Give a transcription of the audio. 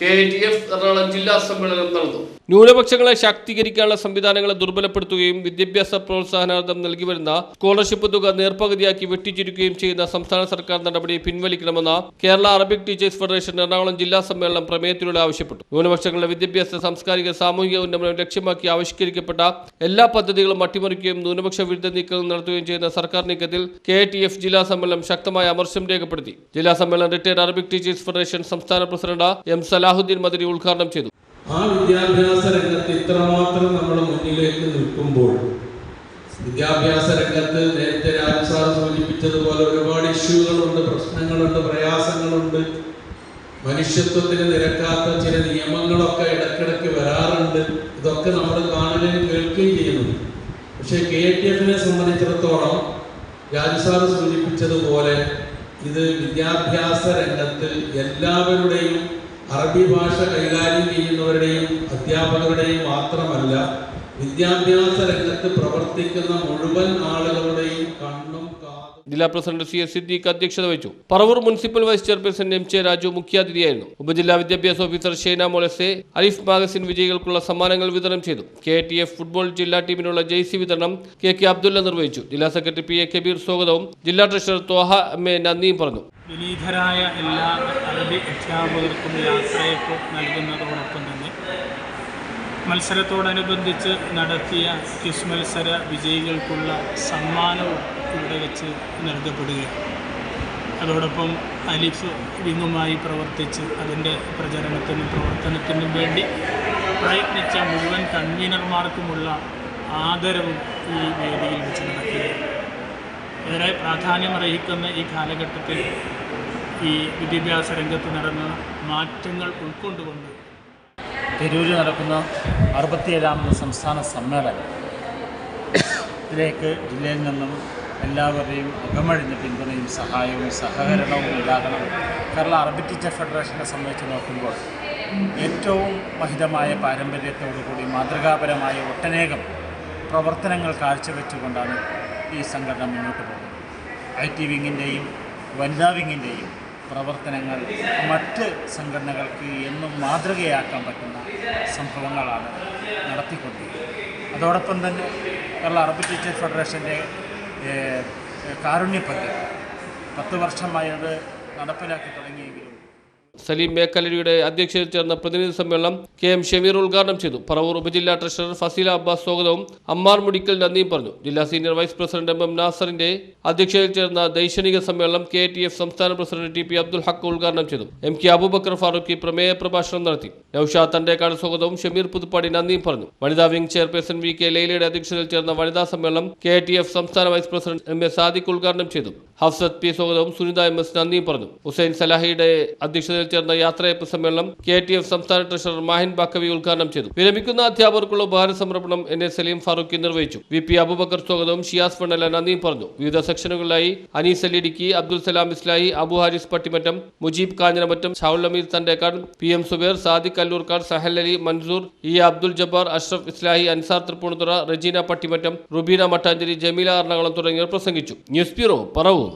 K T F Ernakulam ജില്ലാ സമ്മേളനം നടന്നു. ന്യൂനപക്ഷങ്ങളെ ശാക്തീകരിക്കാനുള്ള സംവിധാനങ്ങളെ ദുർബലപ്പെടുത്തുകയും വിദ്യാഭ്യാസ പ്രോത്സാഹനാർത്ഥം നൽകി വരുന്ന സ്കോളർഷിപ്പ് തുക നേർപ്പകുതിയാക്കി വെട്ടിച്ചുരുക്കുകയും ചെയ്യുന്ന സംസ്ഥാന സർക്കാർ നടപടി പിൻവലിക്കണമെന്ന് Kerala Arabic teachers federation Ernakulam ജില്ലാ സമ്മേളനം പ്രമേയത്തിലൂടെ ആവശ്യപ്പെട്ടു. ന്യൂനപക്ഷങ്ങളുടെ വിദ്യാഭ്യാസ സാംസ്കാരിക സാമൂഹിക ഉന്നമനം ലക്ഷ്യമാക്കി ആവിഷ്കരിക്കപ്പെട്ട എല്ലാ പദ്ധതികളും അട്ടിമറിക്കുകയും ന്യൂനപക്ഷ വിരുദ്ധ നീക്കങ്ങൾ നടത്തുകയും ചെയ്യുന്ന സർക്കാർ നീക്കത്തിൽ കെ ടി എഫ് ജില്ലാ സമ്മേളനം ശക്തമായ അമർശം രേഖപ്പെടുത്തി. ജില്ലാ സമ്മേളനം റിട്ടയർഡ് അറബിക് ടീച്ചേഴ്സ് ഫെഡറേഷൻ സംസ്ഥാന പ്രസിഡന്റ് എം സലാഹുദ്ദീൻ മദരി ഉദ്ഘാടനം ചെയ്തു. ആ വിദ്യാഭ്യാസ രംഗത്ത് ഇത്രമാത്രം നമ്മൾ മുന്നിലേക്ക് നിൽക്കുമ്പോൾ വിദ്യാഭ്യാസ രംഗത്ത് നേരത്തെ രാജസാർ സൂചിപ്പിച്ചതുപോലെ ഒരുപാട് ഇഷ്യൂകളുണ്ട് പ്രശ്നങ്ങളുണ്ട് പ്രയാസങ്ങളുണ്ട്. മനുഷ്യത്വത്തിന് നിരക്കാത്ത ചില നിയമങ്ങളൊക്കെ ഇടക്കിടക്ക് വരാറുണ്ട്. ഇതൊക്കെ നമ്മൾ കാണുകയും കേൾക്കുകയും ചെയ്യുന്നു. പക്ഷേ കെ ടി എഫിനെ സംബന്ധിച്ചിടത്തോളം രാജസാർ സൂചിപ്പിച്ചതുപോലെ ഇത് വിദ്യാഭ്യാസ രംഗത്ത് എല്ലാവരുടെയും അറബി ഭാഷ കൈകാര്യം ചെയ്യുന്നവരുടെയും അധ്യാപകരുടെയും മാത്രമല്ല വിദ്യാഭ്യാസ രംഗത്ത് പ്രവർത്തിക്കുന്ന മുഴുവൻ ആളുകളുടെയും ജില്ലാ പ്രസിഡന്റ് സി എസ് സിദ്ദീഖ് അധ്യക്ഷത വഹിച്ചു. Paravur municipal vice chairperson M ചെ രാജു മുഖ്യാതിഥിയായിരുന്നു. ഉപജില്ലാ വിദ്യാഭ്യാസ ഓഫീസർ ഷെയ്ന മോളസെ അലിഫ് മാഗസിൻ വിജയികൾക്കുള്ള സമ്മാനങ്ങൾ വിതരണം ചെയ്തു. കെ ടി എഫ് ഫുട്ബോൾ ജില്ലാ ടീമിനുള്ള ജെയ്സി വിതരണം കെ കെ അബ്ദുള്ള നിർവഹിച്ചു. ജില്ലാ സെക്രട്ടറി പി എ കബീർ സ്വാഗതവും ജില്ലാ ട്രഷറർ ത്വാഹ എം എ നന്ദിയും പറഞ്ഞു. വിനീതരായ എല്ലാ അറബി അധ്യാപകർക്കും യാത്രയപ്പ് നൽകുന്നതോടൊപ്പം തന്നെ മത്സരത്തോടനുബന്ധിച്ച് നടത്തിയ ക്വിസ് മത്സര വിജയികൾക്കുള്ള സമ്മാനവും ഇവിടെ വെച്ച് നൽകപ്പെടുകയാണ് അതോടൊപ്പം അലിഫ് വിങ്ങുമായി പ്രവർത്തിച്ച് അതിന്റെ പ്രചരണത്തിനും പ്രവർത്തനത്തിനും വേണ്ടി പ്രയത്നിച്ച മുഴുവൻ കൺവീനർമാർക്കുമുള്ള ആദരവും ഈ വേദിയിൽ വെച്ച് നടക്കുകയാണ്. ഏറെ പ്രാധാന്യമർഹിക്കുന്ന ഈ കാലഘട്ടത്തിൽ ഈ വിദ്യാഭ്യാസ രംഗത്ത് നടന്ന മാറ്റങ്ങൾ ഉൾക്കൊണ്ടുകൊണ്ട് തിരൂരിൽ നടക്കുന്ന അറുപത്തിയേഴാമത് സംസ്ഥാന സമ്മേളനം. ഇതിലേക്ക് ജില്ലയിൽ നിന്നും എല്ലാവരുടെയും അകമഴിഞ്ഞ പിന്തുണയും സഹായവും സഹകരണവും ഉണ്ടാകണം. കേരള അറബി ടീച്ചർ ഫെഡറേഷനെ സംബന്ധിച്ച് നോക്കുമ്പോൾ ഏറ്റവും മഹിതമായ പാരമ്പര്യത്തോടുകൂടി മാതൃകാപരമായ ഒട്ടനേകം പ്രവർത്തനങ്ങൾ കാഴ്ചവെച്ചുകൊണ്ടാണ് ഈ സംഘടന മുന്നോട്ട് പോകുന്നത്. ഐ ടി വിങ്ങിന്റെയും വനിതാ വിങ്ങിന്റെയും പ്രവർത്തനങ്ങൾ മറ്റ് സംഘടനകൾക്ക് എന്നും മാതൃകയാക്കാൻ പറ്റുന്ന സംഭവങ്ങളാണ് നടത്തിക്കൊണ്ടിരിക്കുന്നത്. അതോടൊപ്പം തന്നെ കേരള അറബി ടീച്ചർ ഫെഡറേഷന്റെ കാരുണ്യ പദ്ധതി പത്ത് വർഷമായി അത് നടപ്പിലാക്കി തുടങ്ങിയെങ്കിലും സലീം മേക്കലരിയുടെ അധ്യക്ഷതയിൽ ചേർന്ന പ്രതിനിധി സമ്മേളനം കെ എം ഷമീർ ഉദ്ഘാടനം ചെയ്തു. പറവൂർ ഉപജില്ലാ ട്രഷറർ ഫസീല അബ്ബാസ് സ്വാഗതവും അമ്മാർ മുടിക്കൽ നന്ദിയും പറഞ്ഞു. ജില്ലാ senior vice president M M നാസറിന്റെ അധ്യക്ഷതയിൽ ചേർന്ന ദൈക്ഷണിക സമ്മേളനം കെ ടി എഫ് സംസ്ഥാന president T P Abdul Haq ഉദ്ഘാടനം ചെയ്തു. എം കെ അബൂബക്കർ ഫാറൂഖി പ്രമേയ പ്രഭാഷണം നടത്തി. നൌഷാദ് തണ്ടേക്കാട് സ്വാഗതവും ഷമീർ പുതുപ്പാടി നന്ദിയും പറഞ്ഞു. വനിതാ വിംഗ് ചെയർപേഴ്സൺ വി കെ ലൈലയുടെ അധ്യക്ഷതയിൽ ചേർന്ന വനിതാ സമ്മേളനം കെ ടി എഫ് സംസ്ഥാന vice president M A Sadiq ഉദ്ഘാടനം ചെയ്തു. ഹഫ്സത്ത് പി സ്വാഗതവും സുനിത എം എസ് നന്ദിയും പറഞ്ഞു. ഹുസൈൻ സലാഹിയുടെ അധ്യക്ഷതയിൽ ചേർന്ന യാത്രയപ്പ് സമ്മേളനം കെ ടി എഫ് സംസ്ഥാന ട്രഷറർ മാഹിൻ ബാക്കവി ഉദ്ഘാടനം ചെയ്തു. വിരമിക്കുന്ന അധ്യാപകർക്കുള്ള ഉപഹാരസമർപ്പണം എൻ എ സലീം ഫാറൂഖി നിർവഹിച്ചു. വി പി അബുബക്കർ സ്വാഗതവും ഷിയാസ് ഫണ്ണല നന്ദിയും പറഞ്ഞു. വിവിധ സെക്ഷനുകളിലായി അനീസ് അലി ഇടുക്കി അബ്ദുൽ സലാം ഇസ്ലാഹി അബു ഹാരിസ് പട്ടിമറ്റം മുജീബ് കാഞ്ഞനമറ്റം ഷാവുൽ അമീർ തണ്ടേക്കാട് പി എം സുബേർ സാദിഖ് കല്ലൂർക്കാർ സഹൽ അലി മൻസൂർ ഇ അബ്ദുൽ ജബ്ബാർ അഷ്റഫ് ഇസ്ലാഹി അൻസാർ തൃപ്പൂണിത്തുറ റജീന പട്ടിമറ്റം റുബീന മട്ടാഞ്ചേരി ജമീല എറണാകുളം തുടങ്ങിയവർ പ്രസംഗിച്ചു. News bureau Paravur.